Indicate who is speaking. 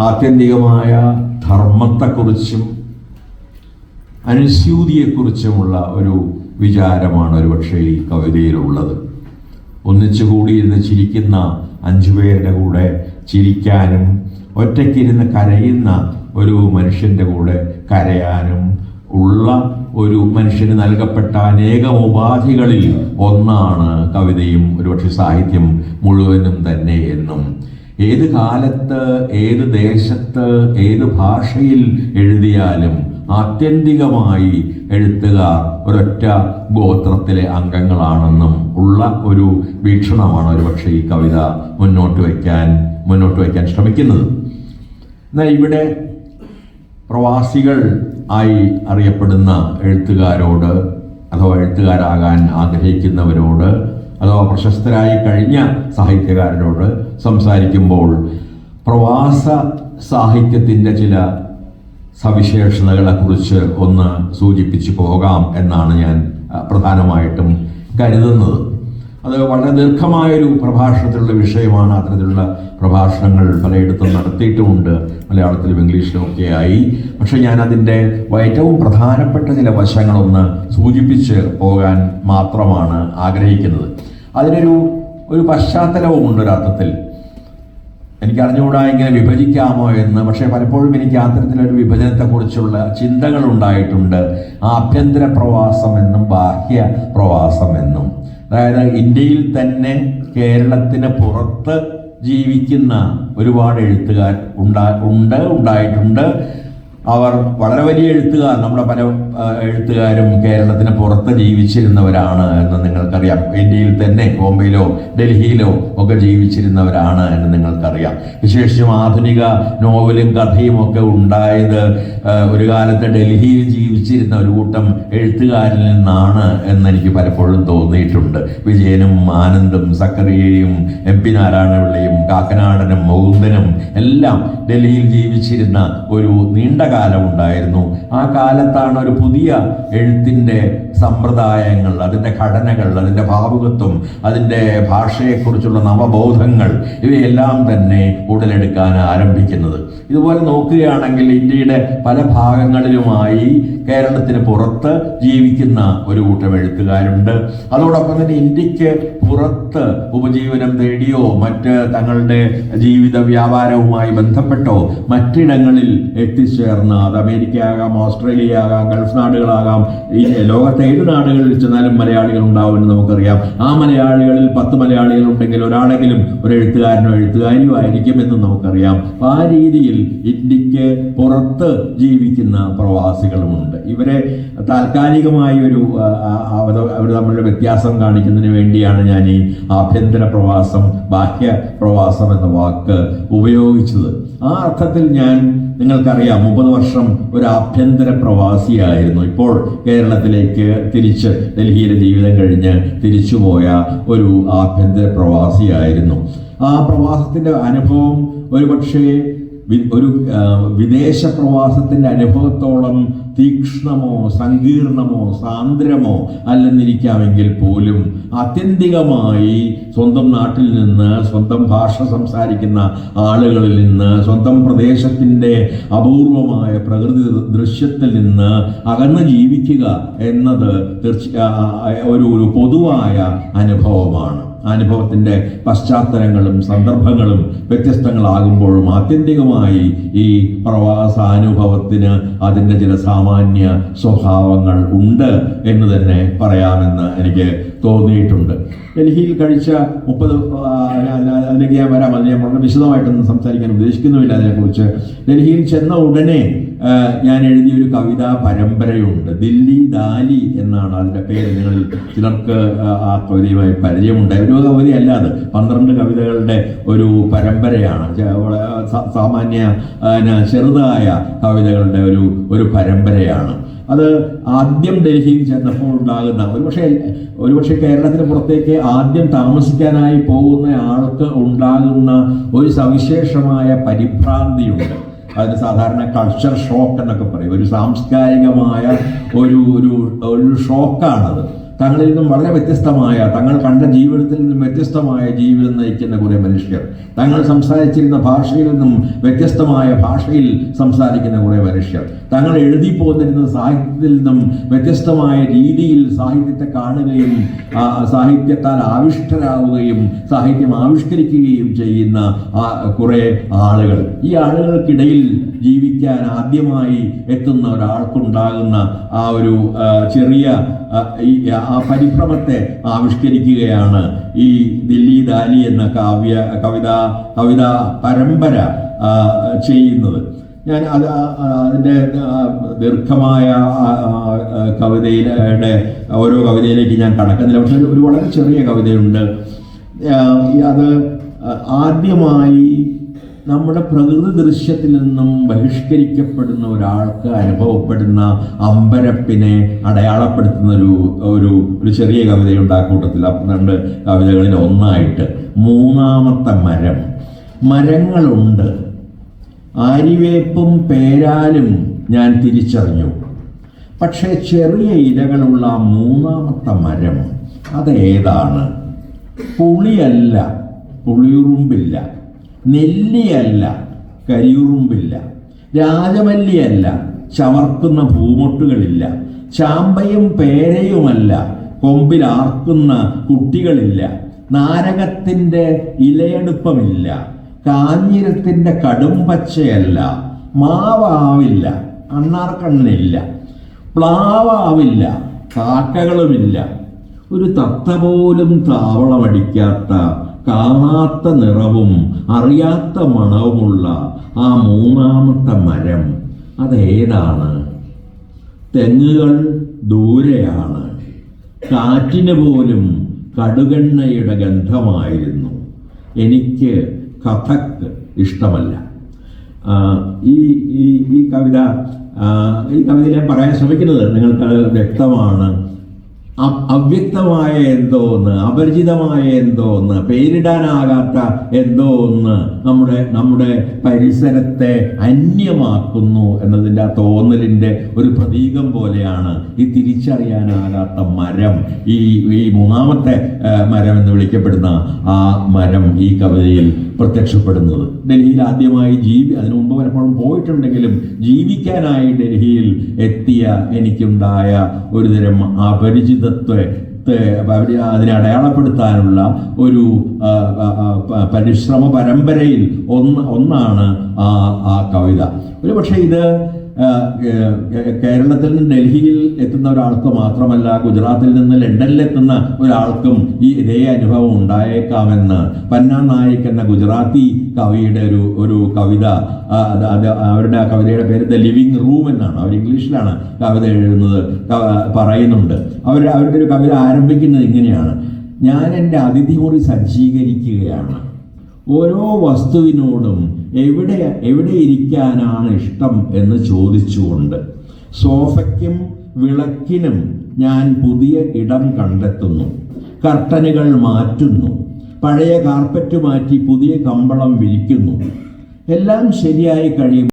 Speaker 1: ആത്യന്തികമായ ധർമ്മത്തെക്കുറിച്ചും അനുസ്യൂതിയെക്കുറിച്ചുമുള്ള ഒരു വിചാരമാണ് ഒരുപക്ഷെ ഈ കവിതയിലുള്ളത്. ഒന്നിച്ചു കൂടിയിരുന്ന് ചിരിക്കുന്ന അഞ്ചു പേരുടെ കൂടെ ചിരിക്കാനും ഒറ്റയ്ക്കിരുന്ന് കരയുന്ന ഒരു മനുഷ്യന്റെ കൂടെ കരയാനും ഉള്ള ഒരു മനുഷ്യന് നൽകപ്പെട്ട അനേകം ഉപാധികളിൽ ഒന്നാണ് കവിതയും ഒരുപക്ഷെ സാഹിത്യം മുഴുവനും തന്നെ എന്നും. ഏത് കാലത്ത് ഏത് ദേശത്ത് ഏത് ഭാഷയിൽ എഴുതിയാലും ആത്യന്തികമായി എഴുത്തുകാർ ഒരൊറ്റ ഗോത്രത്തിലെ അംഗങ്ങളാണെന്നും ഉള്ള ഒരു വീക്ഷണമാണ് ഒരുപക്ഷെ ഈ കവിത മുന്നോട്ട് വയ്ക്കാൻ മുന്നോട്ട് വയ്ക്കാൻ ശ്രമിക്കുന്നത്. എന്നാൽ ഇവിടെ പ്രവാസികൾ ആയി അറിയപ്പെടുന്ന എഴുത്തുകാരോട് അഥവാ എഴുത്തുകാരാകാൻ ആഗ്രഹിക്കുന്നവരോട് അഥവാ പ്രശസ്തരായി കഴിഞ്ഞ സാഹിത്യകാരനോട് സംസാരിക്കുമ്പോൾ പ്രവാസ സാഹിത്യത്തിന്റെ ചില സവിശേഷതകളെക്കുറിച്ച് ഒന്ന് സൂചിപ്പിച്ചു പോകാം എന്നാണ് ഞാൻ പ്രധാനമായിട്ടും കരുതുന്നത്. അത് വളരെ ദീർഘമായൊരു പ്രഭാഷണത്തിലുള്ള വിഷയമാണ്. അത്തരത്തിലുള്ള പ്രഭാഷണങ്ങൾ പലയിടത്തും നടത്തിയിട്ടുമുണ്ട്. മലയാളത്തിലും ഇംഗ്ലീഷിലും ഒക്കെ ആയി പക്ഷെ ഞാൻ അതിന്റെ ഏറ്റവും പ്രധാനപ്പെട്ട ചില വശങ്ങളൊന്ന് സൂചിപ്പിച്ച് പോകാൻ മാത്രമാണ് ആഗ്രഹിക്കുന്നത്. അതിനൊരു ഒരു പശ്ചാത്തലവുമുണ്ട് ഒരർത്ഥത്തിൽ. എനിക്ക് അറിഞ്ഞുകൂടാ ഇങ്ങനെ വിഭജിക്കാമോ എന്ന് പക്ഷേ പലപ്പോഴും എനിക്ക് അത്തരത്തിലൊരു വിഭജനത്തെക്കുറിച്ചുള്ള ചിന്തകൾ ഉണ്ടായിട്ടുണ്ട് ആഭ്യന്തര പ്രവാസം എന്നും ബാഹ്യ പ്രവാസം എന്നും. അതായത് ഇന്ത്യയിൽ തന്നെ കേരളത്തിന് പുറത്ത് ജീവിക്കുന്ന ഒരുപാട് എഴുത്തുകാർ ഉണ്ടാ ഉണ്ട് ഉണ്ടായിട്ടുണ്ട്. അവർ വളരെ വലിയ എഴുത്തുകാർ നമ്മുടെ പല എഴുത്തുകാരും കേരളത്തിന് പുറത്ത് ജീവിച്ചിരുന്നവരാണ് എന്ന് നിങ്ങൾക്കറിയാം. ഇന്ത്യയിൽ തന്നെ ബോംബെയിലോ ഡൽഹിയിലോ ഒക്കെ ജീവിച്ചിരുന്നവരാണ് എന്ന് നിങ്ങൾക്കറിയാം. വിശേഷിച്ചും ആധുനിക നോവലും കഥയും ഒക്കെ ഉണ്ടായത് ഒരു കാലത്ത് ഡൽഹിയിൽ ജീവിച്ചിരുന്ന ഒരു കൂട്ടം എഴുത്തുകാരിൽ നിന്നാണ് എന്നെനിക്ക് പലപ്പോഴും തോന്നിയിട്ടുണ്ട്. വിജയനും ആനന്ദും സക്കറിയയും എം പി നാരായണപിള്ളയും കാക്കനാടനും മൗന്ദനും എല്ലാം ഡൽഹിയിൽ ജീവിച്ചിരുന്ന ഒരു നീണ്ട കാലം ഉണ്ടായിരുന്നു ആ കാലത്താണ് ഒരു പുതിയ എഴുത്തിന്റെ സമ്പ്രദായങ്ങൾ അതിന്റെ ഘടനകൾ അതിന്റെ ഭാവുകത്വം അതിന്റെ ഭാഷയെക്കുറിച്ചുള്ള നവബോധങ്ങൾ ഇവയെല്ലാം തന്നെ ഉടലെടുക്കാൻ ആരംഭിക്കുന്നത്. ഇതുപോലെ നോക്കുകയാണെങ്കിൽ ഇന്ത്യയുടെ പല ഭാഗങ്ങളിലുമായി കേരളത്തിന് പുറത്ത് ജീവിക്കുന്ന ഒരു കൂട്ടം എഴുത്തുകാരുണ്ട് അതോടൊപ്പം തന്നെ ഇന്ത്യയ്ക്ക് പുറത്ത് ഉപജീവനം തേടിയോ മറ്റ് തങ്ങളുടെ ജീവിത വ്യാപാരവുമായി ബന്ധപ്പെട്ടോ മറ്റിടങ്ങളിൽ എത്തിച്ചേർന്ന അത് അമേരിക്ക ആകാം ഓസ്ട്രേലിയ ആകാം ഗൾഫ് നാടുകളാകാം ഈ ലോകത്തെ ഏത് നാടുകളിൽ ചെന്നാലും മലയാളികൾ ഉണ്ടാവുമെന്ന് നമുക്കറിയാം. ആ മലയാളികളിൽ പത്ത് മലയാളികൾ ഉണ്ടെങ്കിൽ ഒരാളെങ്കിലും ഒരു എഴുത്തുകാരനോ എഴുത്തുകാരിയോ ആയിരിക്കുമെന്ന് നമുക്കറിയാം. അപ്പം ആ രീതിയിൽ ഇന്ത്യയ്ക്ക് പുറത്ത് ജീവിക്കുന്ന പ്രവാസികളുമുണ്ട്. ഇവരെ താൽക്കാലികമായ ഒരു അവർ തമ്മിലുള്ള വ്യത്യാസം കാണിക്കുന്നതിന് വേണ്ടിയാണ് ഞാൻ ഈ ആഭ്യന്തര പ്രവാസം ബാഹ്യ പ്രവാസം എന്ന വാക്ക് ഉപയോഗിച്ചത്. ആ അർത്ഥത്തിൽ ഞാൻ നിങ്ങൾക്കറിയാം മുപ്പത് വർഷം ഒരു ആഭ്യന്തര പ്രവാസിയായിരുന്നു. ഇപ്പോൾ കേരളത്തിലേക്ക് തിരിച്ച് ഡൽഹിയിലെ ജീവിതം കഴിഞ്ഞ് തിരിച്ചുപോയ ഒരു ആഭ്യന്തര പ്രവാസിയായിരുന്നു. ആ പ്രവാസത്തിന്റെ അനുഭവം ഒരുപക്ഷേ ഒരു വിദേശ പ്രവാസത്തിന്റെ അനുഭവത്തോളം തീക്ഷ്ണമോ സങ്കീർണമോ സാന്ദ്രമോ അല്ലെന്നിരിക്കാമെങ്കിൽ പോലും ആത്യന്തികമായി സ്വന്തം നാട്ടിൽ നിന്ന് സ്വന്തം ഭാഷ സംസാരിക്കുന്ന ആളുകളിൽ നിന്ന് സ്വന്തം പ്രദേശത്തിന്റെ അപൂർവമായ പ്രകൃതി ദൃശ്യത്തിൽ നിന്ന് അകന്ന് ജീവിക്കുക എന്നത് തീർച്ച ഒരു പൊതുവായ അനുഭവമാണ്. അനുഭവത്തിന്റെ പശ്ചാത്തലങ്ങളും സന്ദർഭങ്ങളും വ്യത്യസ്തങ്ങളാകുമ്പോഴും ആത്യന്തികമായി ഈ പ്രവാസാനുഭവത്തിന് അതിന്റെ ചില സാമാന്യ സ്വഭാവങ്ങൾ ഉണ്ട് എന്ന് തന്നെ പറയാമെന്ന് എനിക്ക് തോന്നിയിട്ടുണ്ട്. ഡൽഹിയിൽ കഴിച്ച മുപ്പത് അതിലേക്ക് ഞാൻ വരാം. അത് ഞാൻ വളരെ വിശദമായിട്ടൊന്നും സംസാരിക്കാൻ ഉദ്ദേശിക്കുന്നുമില്ല അതിനെക്കുറിച്ച്. ഡൽഹിയിൽ ചെന്ന ഉടനെ ഞാൻ എഴുതിയ ഒരു കവിതാ പരമ്പരയുണ്ട്. ദില്ലി ദാലി എന്നാണ് അതിന്റെ പേര്. നിങ്ങളിൽ ചിലർക്ക് ആ, കവിതയുമായി പരിചയമുണ്ട്. ഒരു കവിതയല്ല അത്. പന്ത്രണ്ട് കവിതകളുടെ ഒരു പരമ്പരയാണ്. സാമാന്യ ചെറുതായ കവിതകളുടെ ഒരു ഒരു പരമ്പരയാണ്. അത് ആദ്യം ഡൽഹിയിൽ ചെന്നപ്പോൾ ഉണ്ടാകുന്ന ഒരുപക്ഷെ ഒരുപക്ഷെ കേരളത്തിന് പുറത്തേക്ക് ആദ്യം താമസിക്കാനായി പോകുന്ന ആൾക്ക് ഉണ്ടാകുന്ന ഒരു സവിശേഷമായ പരിഭ്രാന്തിയുണ്ട്. അതിന് സാധാരണ കൾച്ചർ ഷോക്ക് എന്നൊക്കെ പറയും. ഒരു സാംസ്കാരികമായ ഒരു ഒരു ഷോക്കാണത് തങ്ങളിൽ നിന്നും വളരെ വ്യത്യസ്തമായ തങ്ങൾ കണ്ട ജീവിതത്തിൽ നിന്നും വ്യത്യസ്തമായ ജീവിതം നയിക്കുന്ന കുറെ മനുഷ്യർ തങ്ങൾ സംസാരിച്ചിരുന്ന ഭാഷയിൽ നിന്നും വ്യത്യസ്തമായ ഭാഷയിൽ സംസാരിക്കുന്ന കുറെ മനുഷ്യർ തങ്ങൾ എഴുതി പോന്നിരുന്ന സാഹിത്യത്തിൽ നിന്നും വ്യത്യസ്തമായ രീതിയിൽ സാഹിത്യത്തെ കാണുകയും സാഹിത്യത്താൽ ആവിഷ്ടരാകുകയും സാഹിത്യം ആവിഷ്കരിക്കുകയും ചെയ്യുന്ന കുറേ ആളുകൾ. ഈ ആളുകൾക്കിടയിൽ ജീവിക്കാൻ ആദ്യമായി എത്തുന്ന ഒരാൾക്കുണ്ടാകുന്ന ആ ഒരു ചെറിയ ആ, പരിഭ്രമത്തെ ആവിഷ്കരിക്കുകയാണ് ഈ ദില്ലി ദാലി എന്ന കാവ്യ കവിത കവിത പരമ്പര ചെയ്യുന്നത്. ഞാൻ അത് അതിന്റെ ദീർഘമായ കവിതയിലെ ഓരോ കവിതയിലേക്ക് ഞാൻ കടക്കുന്നില്ല. പക്ഷെ ഒരു വളരെ ചെറിയ കവിതയുണ്ട്. അത് ആദ്യമായി നമ്മുടെ പ്രകൃതി ദൃശ്യത്തിൽ നിന്നും ബഹിഷ്കരിക്കപ്പെടുന്ന ഒരാൾക്ക് അനുഭവപ്പെടുന്ന അമ്പരപ്പിനെ അടയാളപ്പെടുത്തുന്ന ഒരു ഒരു ഒരു ചെറിയ കവിതയുണ്ട് ആ കൂട്ടത്തിൽ. ആ രണ്ട് കവിതകളിൽ ഒന്നായിട്ട് മൂന്നാമത്തെ മരം. മരങ്ങളുണ്ട്. ആരിവേപ്പും പേരാലും ഞാൻ തിരിച്ചറിഞ്ഞു. പക്ഷേ ചെറിയ ഇലകളുള്ള മൂന്നാമത്തെ മരം അതേതാണ്? പുളിയല്ല പുളിയുറുമ്പില്ല. നെല്ലിയല്ല കരിയുറുമ്പില്ല. രാജമല്ലിയല്ല ചവർക്കുന്ന പൂമൊട്ടുകളില്ല. ചാമ്പയും പേരയുമല്ല കൊമ്പിലാർക്കുന്ന കുട്ടികളില്ല. നാരകത്തിന്റെ ഇലയെടുപ്പമില്ല. കാഞ്ഞിരത്തിന്റെ കടുംപച്ചയല്ല മാവാവില്ല അണ്ണാർക്കണ്ണനില്ല പ്ലാവാവില്ല കാക്കകളുമില്ല. ഒരു തത്ത പോലും താവളമടിക്കാത്ത കാണാത്ത നിറവും അറിയാത്ത മണവുമുള്ള ആ മൂന്നാമത്തെ മരം അതേതാണ്? തെങ്ങുകൾ ദൂരെയാണ്. കാറ്റിന് പോലും കടുകെണ്ണയുടെ ഗന്ധമായിരുന്നു. എനിക്ക് കഥക് ഇഷ്ടമല്ല. ഈ ഈ കവിത ഈ കവിതയിലെ പറയാൻ ശ്രമിക്കുന്നത് നിങ്ങൾക്ക് വ്യക്തമാണ്. അവ്യക്തമായ എന്തോ ഒന്ന് അപരിചിതമായ എന്തോ ഒന്ന് പേരിടാനാകാത്ത എന്തോ ഒന്ന് നമ്മുടെ നമ്മുടെ പരിസരത്തെ അന്യമാക്കുന്നു എന്നതിന്റെ ആ തോന്നലിന്റെ ഒരു പ്രതീകം പോലെയാണ് ഈ തിരിച്ചറിയാനാകാത്ത മരം. ഈ ഈ മൂന്നാമത്തെ മരം എന്ന് വിളിക്കപ്പെടുന്ന ആ മരം ഈ കവിതയിൽ പ്രത്യക്ഷപ്പെടുന്നത്. ഡൽഹിയിൽ ആദ്യമായി ജീവി അതിനു മുമ്പ് പലപ്പോഴും പോയിട്ടുണ്ടെങ്കിലും ജീവിക്കാനായി ഡൽഹിയിൽ എത്തിയ എനിക്കുണ്ടായ ഒരുതരം അപരിചിതത്വ അവർ അതിനെ അടയാളപ്പെടുത്താനുള്ള ഒരു പരിശ്രമ പരമ്പരയിൽ ഒന്ന് ഒന്നാണ് ആ ആ കവിത. ഒരു പക്ഷേ ഇത് കേരളത്തിൽ നിന്ന് ഡൽഹിയിൽ എത്തുന്ന ഒരാൾക്ക് മാത്രമല്ല ഗുജറാത്തിൽ നിന്ന് ലണ്ടനിലെത്തുന്ന ഒരാൾക്കും ഈ ഇതേ അനുഭവം ഉണ്ടായേക്കാമെന്ന് പന്ന നായിക് എന്ന ഗുജറാത്തി കവിയുടെ ഒരു ഒരു കവിത അത് അവരുടെ ആ കവിതയുടെ പേര് ദ ലിവിങ് റൂം എന്നാണ്. അവർ ഇംഗ്ലീഷിലാണ് കവിത എഴുതുന്നത് പറയുന്നുണ്ട്. അവർ അവരുടെ ഒരു കവിത ആരംഭിക്കുന്നത് ഇങ്ങനെയാണ്. ഞാൻ എന്റെ അതിഥി മുറി സജ്ജീകരിക്കുകയാണ്. ഓരോ വസ്തുവിനോടും എവിടെ എവിടെ ഇരിക്കാനാണ് ഇഷ്ടം എന്ന് ചോദിച്ചുകൊണ്ട് സോഫയ്ക്കും വിളക്കിനും ഞാൻ പുതിയ ഇടം കണ്ടെത്തുന്നു. കർട്ടനുകൾ മാറ്റുന്നു. പഴയ കാർപ്പറ്റ് മാറ്റി പുതിയ കമ്പളം വിരിക്കുന്നു. എല്ലാം ശരിയായി കഴിയും